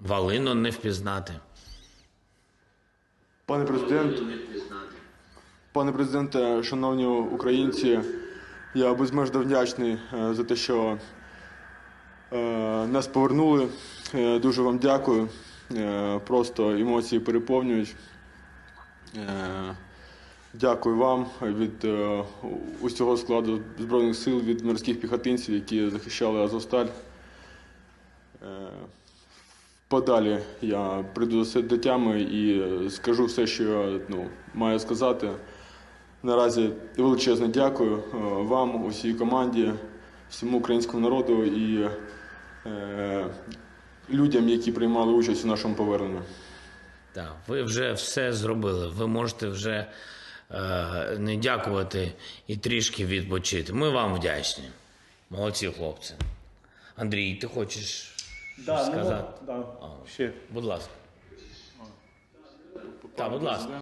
Валину не впізнати. Пане президент, пане президенте, шановні українці, я безмежно вдячний е, за те, що е, нас повернули. Е, Дуже вам дякую. Просто емоції переповнюють. Дякую вам від усього складу Збройних сил, від морських піхотинців, які захищали Азовсталь. Подалі я прийду до се- до тями і е, скажу все, що ну, маю сказати. Наразі величезне дякую е, вам, усій команді, всьому українському народу і е, людям, які приймали участь у нашому поверненні. Так, ви вже все зробили. Ви можете вже е, не дякувати і трішки відпочити. Ми вам вдячні. Молодці, хлопці. Андрій, ти хочеш Да, сказати. ну, да, А. ще. Будь ласка. Так, будь ласка.